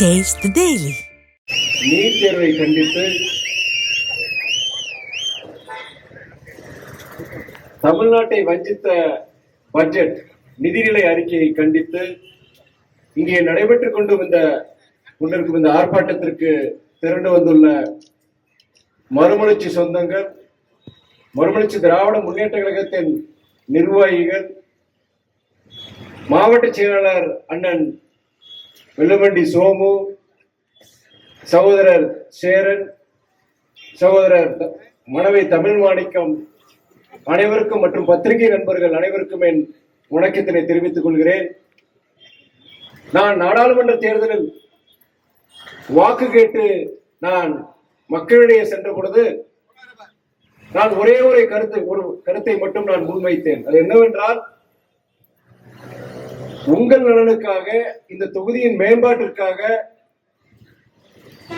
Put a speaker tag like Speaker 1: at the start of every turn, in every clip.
Speaker 1: Taste the
Speaker 2: NEET தேர்வை கண்டித்து தமிழ்நாட்டை வஞ்சித்த பட்ஜெட் நிதிநிலை அறிக்கையை கண்டித்து இங்கே நடைபெற்றுக் கொண்டு வந்த கொண்டிருக்கும் இந்த ஆர்ப்பாட்டத்திற்கு திரண்டு வந்துள்ள மறுமலர்ச்சி சொந்தங்கள் மறுமலர்ச்சி திராவிட முன்னேற்ற கழகத்தின் நிர்வாகிகள் மாவட்ட செயலாளர் அண்ணன் வெள்ளமண்டி சோமு சகோதரர் சேரன் சகோதரர் மனைவி தமிழ் மாணிக்கம் அனைவருக்கும் மற்றும் பத்திரிகை நண்பர்கள் அனைவருக்கும் என் வணக்கத்தினை தெரிவித்துக் கொள்கிறேன். நான் நாடாளுமன்ற தேர்தலில் வாக்கு கேட்டு நான் மக்களிடையே சென்ற பொழுது நான் ஒரே ஒரு கருத்து ஒரு கருத்தை மட்டும் நான் முன்வைத்தேன். அது என்னவென்றால் உங்கள் நலனுக்காக இந்த தொகுதியின் மேம்பாட்டிற்காக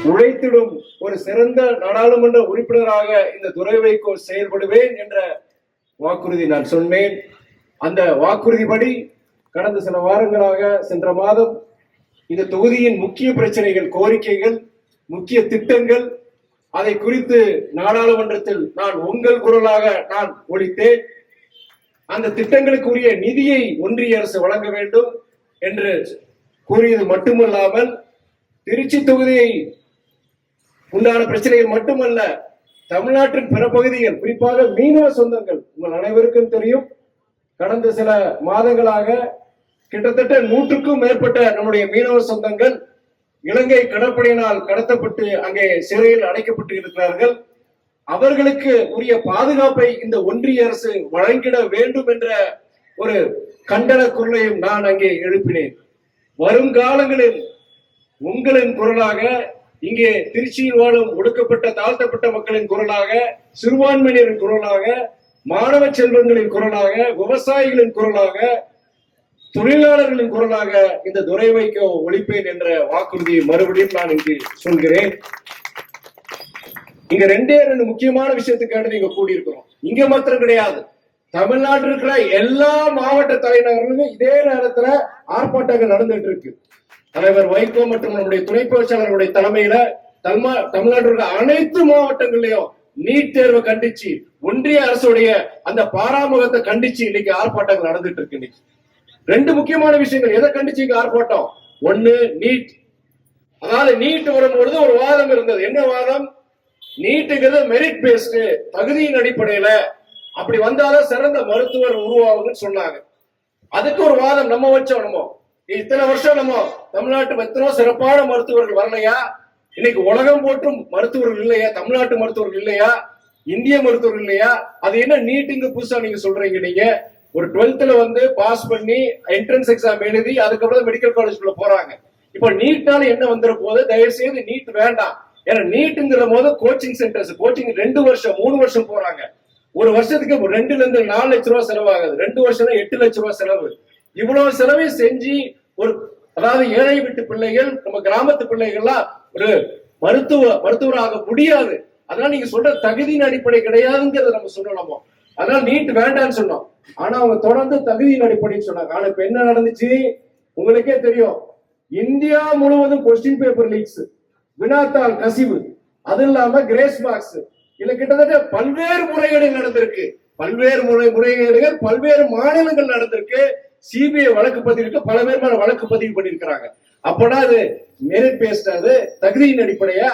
Speaker 2: உழைத்திடும் ஒரு சிறந்த நாடாளுமன்ற உறுப்பினராக இந்த துறை வைகோ செயல்படுவேன் என்ற வாக்குறுதி நான் சொன்னேன். அந்த வாக்குறுதிப்படி கடந்த சில வாரங்களாக சென்ற மாதம் இந்த தொகுதியின் முக்கிய பிரச்சனைகள் கோரிக்கைகள் முக்கிய திட்டங்கள் அதை குறித்து நாடாளுமன்றத்தில் நான் உங்கள் குரலாக நான் ஒழித்தேன் அந்த திட்டங்களுக்கு உரிய நிதியை ஒன்றிய அரசு வழங்க வேண்டும் என்று கூறியது மட்டுமல்லாமல் திருச்சி தொகுதியை உண்டான பிரச்சனைகள் மட்டுமல்ல தமிழ்நாட்டின் பிற பகுதிகள் குறிப்பாக மீனவ சொந்தங்கள் உங்கள் அனைவருக்கும் தெரியும். கடந்த சில மாதங்களாக கிட்டத்தட்ட நூற்றுக்கும் மேற்பட்ட நம்முடைய மீனவ சொந்தங்கள் இலங்கை கடற்படையினால் கடத்தப்பட்டு அங்கே சிறையில் அடைக்கப்பட்டு இருக்கிறார்கள். அவர்களுக்கு உரிய பாதுகாப்பை இந்த ஒன்றிய அரசு வழங்கிட வேண்டும் என்ற ஒரு கண்டன குரலையும் நான் அங்கே எழுப்பினேன். வருங்காலங்களில் உங்களின் குரலாக இங்கே திருச்சியில் வாழும் ஒடுக்கப்பட்ட தாழ்த்தப்பட்ட மக்களின் குரலாக சிறுபான்மையினரின் குரலாக மாணவ செல்வங்களின் குரலாக விவசாயிகளின் குரலாக தொழிலாளர்களின் குரலாக இந்த துறை வைக்க ஒழிப்பேன் என்ற வாக்குறுதியை மறுபடியும் நான் இங்கு சொல்கிறேன். இங்க ரெண்டே ரெண்டு முக்கியமான விஷயத்துக்காக நீங்க கூடியிருக்கிறோம். இங்க மாத்திரம் கிடையாது. தமிழ்நாட்டில் இருக்கிற எல்லா மாவட்ட தலைநகர்களும் இதே நேரத்துல ஆர்ப்பாட்டங்கள் நடந்துட்டு இருக்கு. தலைவர் வைகோ மற்றும் நம்முடைய துணை பேச்சாளர்களுடைய தலைமையில தமிழ்நாட்டில் இருக்கிற அனைத்து மாவட்டங்கள்லயும் நீட் தேர்வை கண்டிச்சு ஒன்றிய அரசுடைய அந்த பாராமுகத்தை கண்டிச்சு இன்னைக்கு ஆர்ப்பாட்டங்கள் நடந்துட்டு இருக்கு இன்னைக்கு. ரெண்டு முக்கியமான விஷயங்கள். எதை கண்டிச்சு இங்க ஆர்ப்பாட்டம்? ஒண்ணு நீட். அதாவது நீட் வரும்பொழுது ஒரு வாதம் இருந்தது. என்ன வாதம்? நீட்டுங்கிறது மெரிட் பேஸ்டு தகுதியின் அடிப்படையில அப்படி வந்தாலும் சிறந்த மருத்துவர் உருவாகும்னு சொன்னாங்க. அதுக்கு ஒரு வாதம் நம்ம வச்சோம் நம்ம இத்தனை வருஷம் நம்ம தமிழ்நாட்டு எத்தனோ சிறப்பான மருத்துவர்கள் வரலையா? இன்னைக்கு உலகம் போற்றும் மருத்துவர்கள் இல்லையா? தமிழ்நாட்டு மருத்துவர்கள் இல்லையா? இந்திய மருத்துவர்கள் இல்லையா? அது என்ன நீட்டுங்க புதுசா நீங்க சொல்றீங்க நீங்க? ஒரு டுவெல்த்ல வந்து பாஸ் பண்ணி என்ட்ரன்ஸ் எக்ஸாம் எழுதி அதுக்கப்புறம் மெடிக்கல் காலேஜ்குள்ள போறாங்க. இப்ப நீட்னால என்ன வந்துட போது தயவு செய்து நீட் வேண்டாம். ஏன்னா நீட்டுங்கிற போது கோச்சிங் சென்டர்ஸ் கோச்சிங் ரெண்டு வருஷம் மூணு வருஷம் போறாங்க. ஒரு வருஷத்துக்கு ரெண்டுல இருந்து நாலு லட்ச ரூபாய் செலவாகுது. ரெண்டு வருஷம் எட்டு லட்ச ரூபாய் செலவு. இவ்வளவு செலவை செஞ்சு ஒரு அதாவது ஏழை வீட்டு பிள்ளைகள் நம்ம கிராமத்து பிள்ளைகள்லாம் ஒரு மருத்துவ மருத்துவராக முடியாது. அதனால நீங்க சொல்ற தகுதியின் அடிப்படை கிடையாதுங்கிறத நம்ம சொல்லலாமோ அதனால நீட் வேண்டாம்னு சொன்னோம். ஆனா அவங்க தொடர்ந்து தகுதியின் அடிப்படைன்னு சொன்னாங்க. ஆனா இப்ப என்ன நடந்துச்சு? உங்களுக்கே தெரியும். இந்தியா முழுவதும் கொஸ்டின் பேப்பர் லீக்ஸ் வினாத்தாள் கசிவு. அது இல்லாம கிரேஸ் மார்க்ஸ். இதுல கிட்டத்தட்ட பல்வேறு முறைகேடுகள் நடந்திருக்கு. பல்வேறு முறை முறைகேடுகள் பல்வேறு மாநிலங்கள் நடந்திருக்கு. சிபிஐ வழக்கு பதிவிருக்கு பல பேர் மேல வழக்கு பதிவு பண்ணிருக்கிறாங்க அப்பனா அது மெரிட் பேஸ்ட் அது தகுதியின் அடிப்படையா?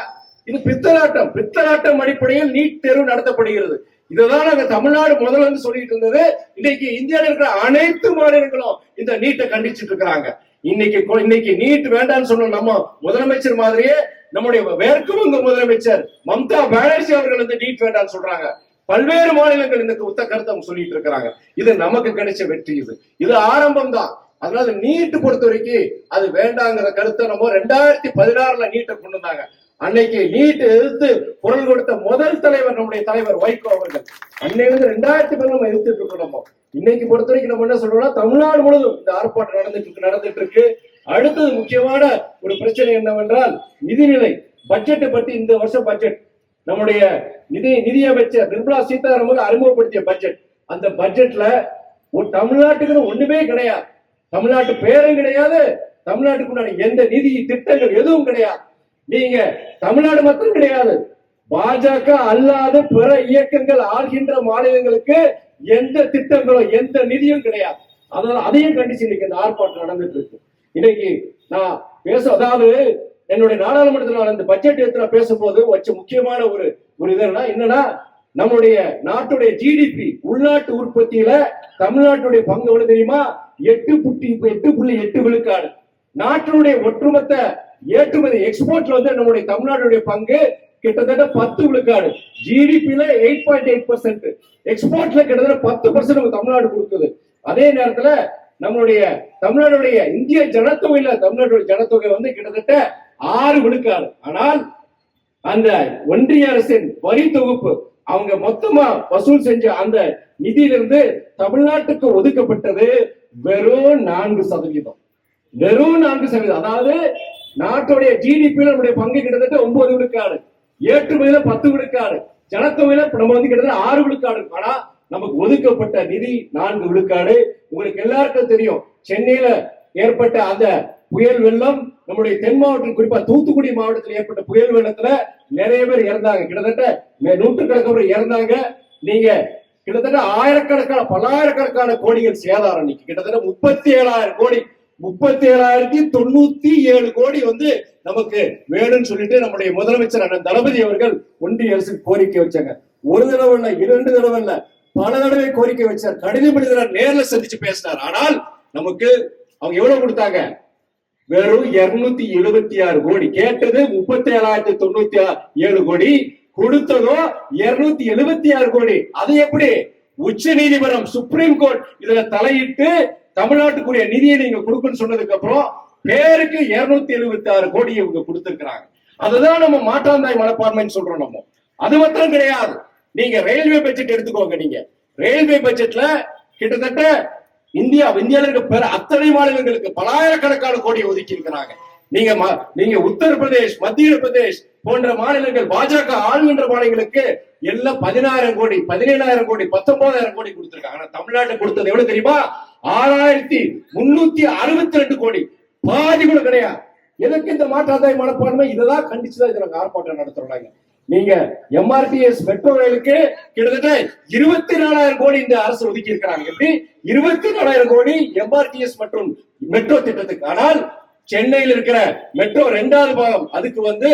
Speaker 2: இது பித்தலாட்டம். பித்தலாட்டம் அடிப்படையில் நீட் தேர்வு நடத்தப்படுகிறது. இதுதான் நாங்க தமிழ்நாடு முதல்ல இருந்து சொல்லிட்டு இருந்தது. இன்னைக்கு இந்தியாவில் இருக்கிற அனைத்து மாநிலங்களும் இந்த நீட்டை கண்டிச்சிட்டு இருக்கிறாங்க. இன்னைக்கு இன்னைக்கு நீட் வேண்டாம்னு சொன்ன நம்ம முதலமைச்சர் மாதிரியே நம்முடைய மேற்கு இந்த முதலமைச்சர் மம்தா பானர்ஜி அவர்கள் வந்து நீட் வேண்டாம்னு சொல்றாங்க. பல்வேறு மாநிலங்கள் இந்த உத்த கருத்தை அவங்க சொல்லிட்டு இருக்கிறாங்க. இது நமக்கு கிடைச்ச வெற்றி இது. இது ஆரம்பம் தான் அதனால நீட்டு பொறுத்த வரைக்கும் அது வேண்டாங்கிற கருத்தை நம்ம ரெண்டாயிரத்தி பதினாறுல நீட்டை கொண்டு வந்தாங்க. அன்னைக்கு நீட் எதிர்த்து குரல் கொடுத்த முதல் தலைவர் நம்முடைய தலைவர் வைகோ அவர்கள். அன்னையிலிருந்து ரெண்டாயிரத்தி நம்ம எதிர்த்துட்டு இருக்கோம் நம்ம. இன்னைக்கு பொறுத்த வரைக்கும் நம்ம என்ன சொல்றோம்னா தமிழ்நாடு முழுவதும் இந்த ஆர்ப்பாட்டம் நடந்துட்டு இருக்கு நடந்துட்டு இருக்கு. அடுத்தது முக்கியமான ஒரு பிரச்சனை என்னவென்றால் நிதிநிலை பட்ஜெட்டை பற்றி இந்த வருஷம் பட்ஜெட் நம்முடைய நிதி நிதியமைச்சர் நிர்மலா சீதாராமன் அறிமுகப்படுத்திய பட்ஜெட் அந்த பட்ஜெட்ல ஒரு தமிழ்நாட்டுக்குன்னு ஒண்ணுமே கிடையாது. தமிழ்நாட்டு பேரும் கிடையாது. தமிழ்நாட்டுக்குண்டான எந்த நிதி திட்டங்கள் எதுவும் கிடையாது. நீங்க தமிழ்நாடு மட்டும் கிடையாது. பாஜக அல்லாத பிற இயக்கங்கள் ஆள்கின்ற மாநிலங்களுக்கு எந்த திட்டங்களும் எந்த நிதியும் கிடையாது. அதனால அதையும் கண்டிச்சு இன்னைக்கு இந்த ஆர்ப்பாட்டம் நடந்துட்டு இருக்கு. இன்னைக்கு நான் பேச அதாவது என்னுடைய நாடாளுமன்றத்தில் நான் இந்த பட்ஜெட் எடுத்து பேசும்போது வச்ச முக்கியமான ஒரு ஒரு இதுனா என்னன்னா நம்முடைய நாட்டுடைய ஜிடிபி உள்நாட்டு உற்பத்தியில தமிழ்நாட்டுடைய பங்கு எவ்வளவு தெரியுமா? எட்டு புள்ளி எட்டு புள்ளி எட்டு விழுக்காடு. நாட்டினுடைய ஒற்றுமத்தை ஏற்றுமதி எக்ஸ்போர்ட்ல வந்து நம்முடைய தமிழ்நாடுடைய பங்கு கிட்டத்தட்ட பத்து விழுக்காடு. ஜிடிபில எயிட் பாயிண்ட் எயிட் பர்சன்ட் எக்ஸ்போர்ட்ல கிட்டத்தட்ட பத்து பர்சன்ட் நம்ம தமிழ்நாடு கொடுக்குது. அதே நேரத்துல நம்மளுடைய தமிழ்நாடுடைய இந்திய ஜனத்தொகையில தமிழ்நாட்டுடைய ஜனத்தொகை வந்து கிட்டத்தட்ட ஆறு விழுக்காடு. ஆனால் அந்த ஒன்றிய அரசின் வரி தொகுப்பு அவங்க மொத்தமா வசூல் செஞ்ச அந்த நிதியிலிருந்து தமிழ்நாட்டுக்கு ஒதுக்கப்பட்டது வெறும் நான்கு சதவீதம். வெறும் நான்கு சதவீதம். அதாவது நாட்டுடைய ஜிடிபியில நம்முடைய பங்கு கிட்டத்தட்ட ஒன்பது விழுக்காடு. ஏற்றுமையில பத்து விழுக்காடு. ஜனத்தொகையில நம்ம வந்து கிட்டத்தட்ட ஆறு விழுக்காடு ஆனா நமக்கு ஒதுக்கப்பட்ட நிதி நான்கு விழுக்காடு. உங்களுக்கு எல்லாருக்கும் தெரியும் சென்னையில ஏற்பட்ட அந்த புயல் வெள்ளம் நம்முடைய தென் மாவட்டம் குறிப்பா தூத்துக்குடி மாவட்டத்தில் ஏற்பட்ட புயல் வெள்ளத்துல நிறைய பேர் இறந்தாங்க. கிட்டத்தட்ட மே- நூற்றுக்கணக்கான இறந்தாங்க. நீங்க கிட்டத்தட்ட ஆயிரக்கணக்கான பல்லாயிரக்கணக்கான கோடிகள் சேதாரம் இன்னைக்கு. கிட்டத்தட்ட முப்பத்தி ஏழாயிரம் கோடி முப்பத்தி ஏழாயிரத்தி தொண்ணூத்தி ஏழு கோடி வந்து நமக்கு வேணும்னு சொல்லிட்டு நம்முடைய முதலமைச்சர் அண்ணன் தளபதி அவர்கள் ஒன்றிய அரசு கோரிக்கை வச்சாங்க. ஒரு தடவை இல்ல இரண்டு தடவை இல்ல பல தடவை கோரிக்கை வச்சார். கடிதம் எழுதினார் நேர்ல சந்திச்சு பேசினார். ஆனால் நமக்கு அவங்க எவ்வளவு கொடுத்தாங்க? வெறும் இருநூத்தி எழுபத்தி ஆறு கோடி. கேட்டது முப்பத்தி ஏழாயிரத்தி தொண்ணூத்தி ஏழு கோடி. கொடுத்ததோ இருநூத்தி எழுபத்தி ஆறு கோடி. அது எப்படி? உச்ச நீதிமன்றம் சுப்ரீம் கோர்ட் இதுல தலையிட்டு தமிழ்நாட்டுக்குரிய நிதியை நீங்க கொடுக்கணும்னு சொன்னதுக்கு அப்புறம் பேருக்கு இருநூத்தி எழுபத்தி ஆறு கோடி இவங்க கொடுத்திருக்கிறாங்க. அதுதான் நம்ம மாற்றாந்தாய் மனப்பான்மைன்னு சொல்றோம் நம்ம. அது மாத்திரம் கிடையாது. நீங்க ரயில்வே பட்ஜெட் எடுத்துக்கோங்க நீங்க. ரயில்வே பட்ஜெட்ல கிட்டத்தட்ட இந்தியா இந்தியாவில் இருக்க பிற அத்தனை மாநிலங்களுக்கு பலாயிரக்கணக்கான கோடி ஒதுக்கி இருக்கிறாங்க நீங்க ம- நீங்க உத்தரப்பிரதேஷ் மத்திய பிரதேஷ் போன்ற மாநிலங்கள் பாஜக ஆளுகின்ற மாநிலங்களுக்கு எல்லாம் பதினாயிரம் கோடி பதினேழாயிரம் கோடி பத்தொன்பதாயிரம் கோடி கொடுத்திருக்காங்க. ஆனா தமிழ்நாட்டுக்கு கொடுத்தது எவ்வளவு தெரியுமா? ஆறாயிரத்தி முன்னூத்தி அறுபத்தி ரெண்டு கோடி. பாதி கூட கிடையாது. எதற்கு இந்த மாற்றாதாய மனப்பான்மை? இதெல்லாம் கண்டிச்சுதான் இதை நாங்க ஆர்ப்பாட்டம் நடத்துறாங்க நீங்க எம்ஆர்டிஎஸ் மெட்ரோ ரயிலுக்கு கிட்டத்தட்ட இருபத்தி நாலாயிரம் கோடி இந்த அரசு ஒதுக்கி இருக்கிறாங்க. எப்படி? இருபத்தி நாலாயிரம் கோடி எம்ஆர்டிஎஸ் மற்றும் மெட்ரோ திட்டத்துக்கு. ஆனால் சென்னையில் இருக்கிற மெட்ரோ ரெண்டாவது பாகம் அதுக்கு வந்து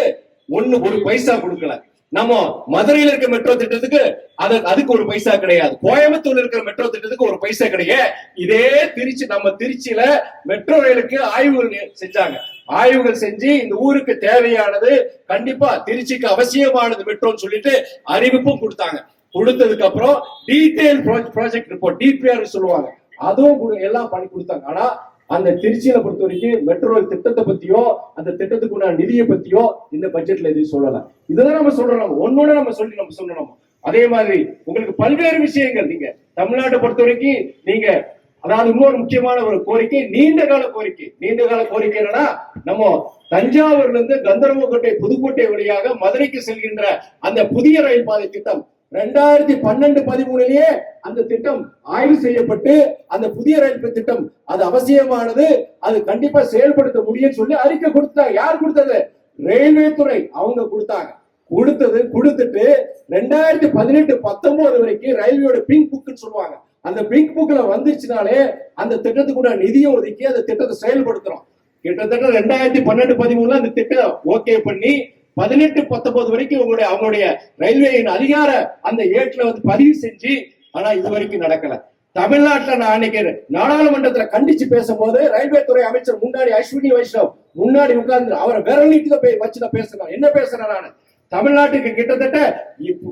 Speaker 2: ஒண்ணு ஒரு பைசா கொடுக்கல. நம்ம மதுரையில இருக்க மெட்ரோ திட்டத்துக்கு அது அதுக்கு ஒரு பைசா கிடையாது. கோயம்புத்தூர்ல இருக்கிற மெட்ரோ திட்டத்துக்கு ஒரு பைசா கிடையாது. இதே திருச்சி நம்ம திருச்சியில மெட்ரோ ரயிலுக்கு ஆய்வுகள் செஞ்சாங்க. ஆய்வுகள் செஞ்சு இந்த ஊருக்கு தேவையானது கண்டிப்பா திருச்சிக்கு அவசியமானது மெட்ரோன்னு சொல்லிட்டு அறிவிப்பும் கொடுத்தாங்க. கொடுத்ததுக்கு அப்புறம் டீடைல் ப்ராஜெக்ட் ரிப்போர்ட் டிபிஆர் சொல்லுவாங்க. அதுவும் எல்லாம் பண்ணி கொடுத்தாங்க. ஆனா அந்த திருச்சியில பொறுத்த வரைக்கும் மெட்ரோ திட்டத்தை பத்தியோ அந்த திட்டத்துக்குள்ள நிதியை பத்தியோ இந்த பட்ஜெட்ல எதுவும் சொல்லல. இதுதான் நம்ம சொல்றோம். ஒன்னொன்னு நம்ம சொல்லி நம்ம சொல்லணும். அதே மாதிரி உங்களுக்கு பல்வேறு விஷயங்கள் நீங்க தமிழ்நாட்டை பொறுத்த வரைக்கும் நீங்க அதாவது இன்னொரு முக்கியமான ஒரு கோரிக்கை நீண்ட கால கோரிக்கை. நீண்ட கால கோரிக்கை என்னன்னா நம்ம தஞ்சாவூர்ல இருந்து கந்தர்வக்கோட்டை புதுக்கோட்டை வழியாக மதுரைக்கு செல்கின்ற அந்த புதிய ரயில் பாதை திட்டம் ரெண்டாயிரத்தி பன்னெண்டு பதிமூணுலயே அந்த திட்டம் ஆய்வு செய்யப்பட்டு அந்த புதிய ரயில் திட்டம் அது அவசியமானது அது கண்டிப்பா செயல்படுத்த முடியும்னு சொல்லி அறிக்கை கொடுத்தாங்க யார் கொடுத்தது? ரயில்வே துறை அவங்க கொடுத்தாங்க. கொடுத்தது கொடுத்துட்டு ரெண்டாயிரத்தி பதினெட்டு பத்தொன்பது வரைக்கும் ரயில்வேயோட பிங்க் புக்குன்னு சொல்லுவாங்க. அந்த பிங்க் புக்ல வந்துருச்சுனாலே அந்த திட்டத்துக்குள்ள நிதியை ஒதுக்கி அந்த திட்டத்தை செயல்படுத்துறோம். கிட்டத்தட்ட ரெண்டாயிரத்தி பன்னெண்டு பதிமூணுல அந்த திட்டம் ஓகே பண்ணி பதினெட்டு பத்தொன்பது வரைக்கும் உங்களுடைய அவங்களுடைய ரயில்வேயின் அதிகார அந்த ஏட்ல வந்து பதிவு செஞ்சு ஆனா இது வரைக்கும் நடக்கல. தமிழ்நாட்டுல நான் அன்னைக்கு நாடாளுமன்றத்துல கண்டிச்சு பேசும்போது ரயில்வே துறை அமைச்சர் முன்னாடி அஸ்வினி வைஷ்ணவ் முன்னாடி உட்கார்ந்து அவரை விரல் நீட்டி தான் பே- வச்சு தான் பேசுறேன். என்ன பேசுறேன் நான் தமிழ்நாட்டுக்கு கிட்டத்தட்ட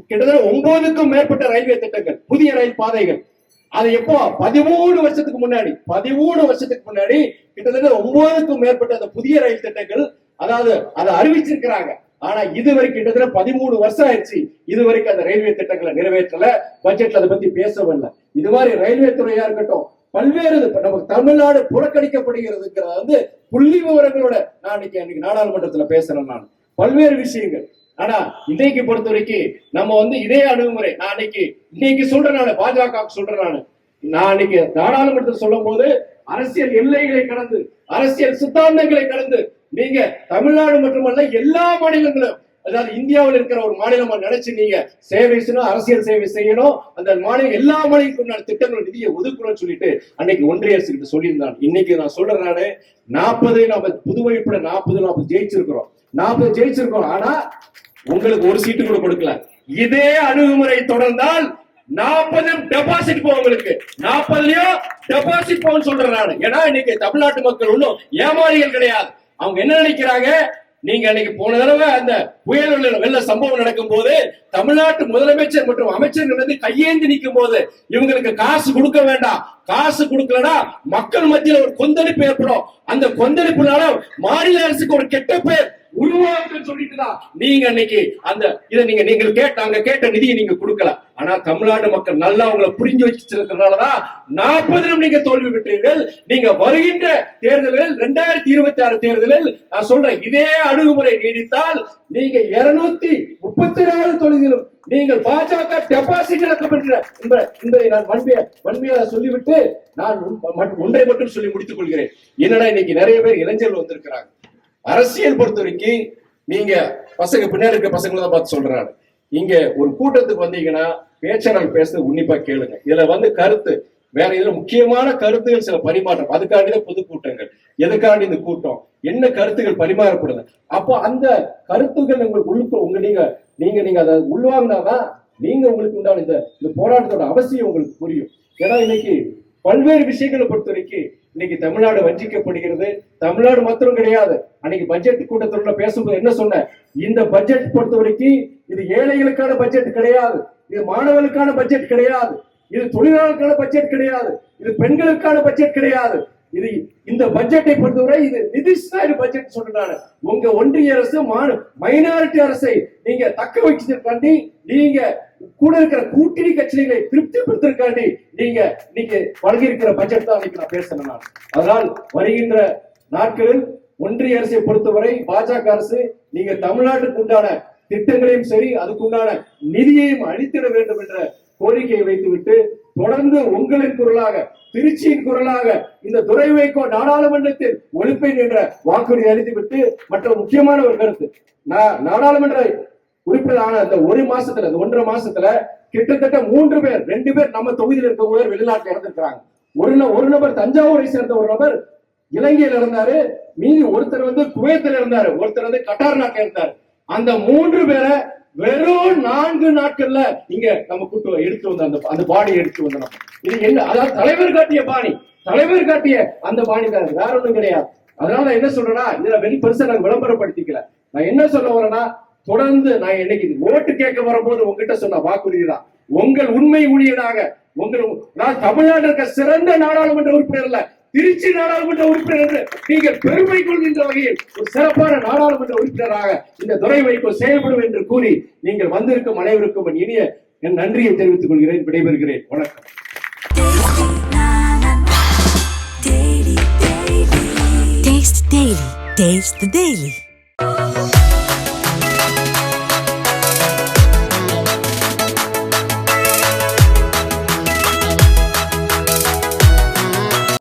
Speaker 2: கிட்டத்தட்ட ஒன்பதுக்கும் மேற்பட்ட ரயில்வே திட்டங்கள் புதிய ரயில் பாதைகள். அது எப்போ? பதிமூணு வருஷத்துக்கு முன்னாடி. பதிமூணு வருஷத்துக்கு முன்னாடி கிட்டத்தட்ட ஒன்பதுக்கும் மேற்பட்ட அந்த புதிய ரயில் திட்டங்கள் அதாவது அதை அறிவிச்சிருக்கிறாங்க. ஆனா இது வரைக்கும் கிட்டத்தட்ட பதிமூணு வருஷம் ஆயிடுச்சு. இது வரைக்கும் அந்த ரயில்வே திட்டங்களை நிறைவேற்றல. பட்ஜெட்ல அதை பத்தி பேசவில்லை இது மாதிரி ரயில்வே துறையா இருக்கட்டும் பல்வேறு இது. நமக்கு தமிழ்நாடு புறக்கணிக்கப்படுகிறதுங்கிறத வந்து புள்ளி விவரங்களோட நான் இன்னைக்கு அன்னைக்கு நாடாளுமன்றத்துல பேசுறேன் நான். பல்வேறு விஷயங்கள். ஆனா இன்னைக்கு பொறுத்த வரைக்கும் நம்ம வந்து இதே அணுகுமுறை நான் அன்னைக்கு இன்னைக்கு சொல்றேன் நான் பாஜக சொல்றேன் நான். நான் அன்னைக்கு நாடாளுமன்றத்தில் சொல்லும் போது அரசியல் எல்லைகளை கடந்து அரசியல் சித்தாந்தங்களை கடந்து நீங்க தமிழ்நாடு மட்டுமல்ல எல்லா மாநிலங்களும் அதாவது இந்தியாவில் இருக்கிற ஒரு மாநிலமா நினைச்சு நீங்க சேவை செய்யணும் அரசியல் சேவை செய்யணும் அந்த மாநிலம் எல்லா மாநிலங்களுக்கும் திட்டங்கள் நிதியை ஒதுக்கணும்னு சொல்லிட்டு அன்னைக்கு ஒன்றிய அரசு கிட்ட சொல்லியிருந்தான் இன்னைக்கு நான் சொல்றேன் நானு நாற்பது நாம புதுவை உட்பட நாற்பது நாற்பது ஜெயிச்சிருக்கிறோம். நாற்பது ஜெயிச்சிருக்கோம் ஆனா உங்களுக்கு ஒரு சீட்டு கூட கொடுக்கல. இதே அணுகுமுறை தொடர்ந்தால் நாற்பது டெபாசிட் போகும் உங்களுக்கு. நாற்பதுலயும் டெபாசிட் போகும் சொல்றேன் நான். ஏன்னா இன்னைக்கு தமிழ்நாட்டு மக்கள் ஒன்றும் ஏமாறிகள் கிடையாது. அவங்க என்ன நினைக்கிறாங்க? நீங்க அன்னைக்கு போன தடவை அந்த புயல் வெள்ள- சம்பவம் நடக்கும் போது தமிழ்நாட்டு முதலமைச்சர் மற்றும் அமைச்சர்கள் வந்து கையேந்தி நிற்கும் போது இவங்களுக்கு காசு கொடுக்க வேண்டாம். காசு கொடுக்கலனா மக்கள் மத்தியில் ஒரு கொந்தளிப்பு ஏற்படும். அந்த கொந்தளிப்புனால மாநில அரசுக்கு ஒரு கெட்ட பேர். உருவாக்குன்னு சொல்லிட்டு தான் நீங்க அன்னைக்கு அந்த இதை நீங்க நீங்கள் கேட்ட அங்க கேட்ட நிதியை நீங்க கொடுக்கல. ஆனா தமிழ்நாடு மக்கள் நல்லா உங்களை புரிஞ்சு வச்சிருக்கிறதுனாலதான் நாற்பதிலும் நீங்க தோல்வி பெற்றீர்கள். நீங்க வருகின்ற தேர்தலில் ரெண்டாயிரத்தி இருபத்தி ஆறு தேர்தலில் நான் சொல்றேன் இதே அணுகுமுறை நீடித்தால் நீங்க இருநூத்தி முப்பத்தி நாலு தொழிலும் நீங்கள் பாஜக டெபாசிட் இழக்கப்படுகிற என்பதை நான் வன்மையா வன்மையாக சொல்லிவிட்டு நான் ஒன்றை மட்டும் சொல்லி முடித்துக் கொள்கிறேன். என்னடா இன்னைக்கு நிறைய பேர் இளைஞர்கள் வந்திருக்கிறாங்க. அரசியல் பொறுத்த வரைக்கும் நீங்க பசங்க பின்னாடி இருக்க பசங்களை தான் பார்த்து சொல்றாங்க இங்க ஒரு கூட்டத்துக்கு வந்தீங்கன்னா பேச்சாளர் பேசுறது உன்னிப்பா கேளுங்க. இதுல வந்து கருத்து வேற இதுல முக்கியமான கருத்துகள் சில பரிமாற்றம். அதுக்காண்டி தான் பொதுக்கூட்டங்கள் எதுக்காண்டி இந்த கூட்டம்? என்ன கருத்துகள் பரிமாறப்படுது? அப்போ அந்த கருத்துகள் உங்களுக்கு உள்ள உங்க நீங்க நீங்க நீங்க அதை உள்வாங்கினாதான் நீங்க உங்களுக்கு உண்டான இந்த இந்த போராட்டத்தோட அவசியம் உங்களுக்கு புரியும். ஏன்னா இன்னைக்கு பல்வேறு விஷயங்களை பொறுத்த வரைக்கும் இன்னைக்கு தமிழ்நாடு வஞ்சிக்கப்படுகிறது. தமிழ்நாடு மாத்திரம் கிடையாது. அன்னைக்கு பட்ஜெட் கூட்டத்தொடர்ல பேசும்போது என்ன சொன்னேன்? இந்த பட்ஜெட் பொறுத்த வரைக்கும் இது ஏழைகளுக்கான பட்ஜெட் கிடையாது. இது மாணவர்களுக்கான பட்ஜெட் கிடையாது. இது தொழிலாளர்களுக்கான பட்ஜெட் கிடையாது. இது பெண்களுக்கான பட்ஜெட் கிடையாது. இது இந்த பட்ஜெட்டை பொறுத்தவரை இது நிதிஷ்நாயுடு பட்ஜெட் சொல்றாங்க உங்க ஒன்றிய அரசு மைனாரிட்டி அரசை நீங்க தக்க வச்சதுக்காண்டி நீங்க கூட இருக்கிற கூட்டணி கட்சிகளை திருப்திப்படுத்திருக்காண்டி நீங்க நீங்க வழங்கியிருக்கிற பட்ஜெட் தான் இன்னைக்கு நான் பேசுறேன் நான். அதனால் வருகின்ற நாட்களில் ஒன்றிய அரசை பொறுத்தவரை பாஜக அரசு நீங்க தமிழ்நாட்டுக்கு உண்டான திட்டங்களையும் சரி அதுக்குண்டான நிதியையும் அளித்திட வேண்டும் என்ற கோரிக்கையை வைத்துவிட்டு தொடர்ந்து உங்களின் குரலாக திருச்சியின் குரலாக இந்த துறை வைக்கோ நாடாளுமன்றத்தில் ஒழிப்பேன் என்ற வாக்குறுதி அளித்துவிட்டு மற்ற முக்கியமான ஒரு கருத்து. நான் நாடாளுமன்ற உறுப்பினரான அந்த ஒரு மாசத்துல அந்த ஒன்றரை மாசத்துல கிட்டத்தட்ட மூன்று பேர் ரெண்டு பேர் நம்ம தொகுதியில் இருக்கவங்க பேர் வெளிநாட்டில் இறந்துருக்கிறாங்க. ஒரு ஒரு நபர் தஞ்சாவூரை சேர்ந்த ஒரு நபர் இலங்கையில இருந்தாரு மீதி ஒருத்தர் வந்து குவைத்தில் இருந்தாரு ஒருத்தர் வந்து கட்டார் நாட்டில் இருந்தாரு அந்த மூன்று பேரை வெறும் நான்கு நாட்கள்ல இங்க நம்ம கூட்டு எடுத்து வந்த அந்த அந்த பாடி எடுத்து வந்த நம்ம. இது என்ன அதாவது தலைவர் காட்டிய பாணி. தலைவர் காட்டிய அந்த பாணி தான் வேற ஒண்ணும் கிடையாது. அதனால நான் என்ன சொல்றேன்னா இதுல வெளி பெருசா நாங்க விளம்பரப்படுத்திக்கல. நான் என்ன சொல்ல வரேன்னா தொடர்ந்து நான் இன்னைக்கு ஓட்டு கேட்க வரும்போது உங்ககிட்ட சொன்ன வாக்குறுதி தான் உங்கள் உண்மை ஊழியராக உங்கள் நான் தமிழ்நாடு இருக்க சிறந்த நாடாளுமன்ற உறுப்பினர் இல்ல திருச்சி நாடாளுமன்ற உறுப்பினர் என்று நீங்கள் பெருமை கொள்கின்ற வகையில் ஒரு சிறப்பான நாடாளுமன்ற உறுப்பினராக இந்த துறை வைப்பு செயல்படும் என்று கூறி நீங்கள் வந்திருக்கும் அனைவருக்கும் என் இனிய என் நன்றியை தெரிவித்துக் கொள்கிறேன் விடைபெறுகிறேன். வணக்கம்.
Speaker 1: Taste the Daily.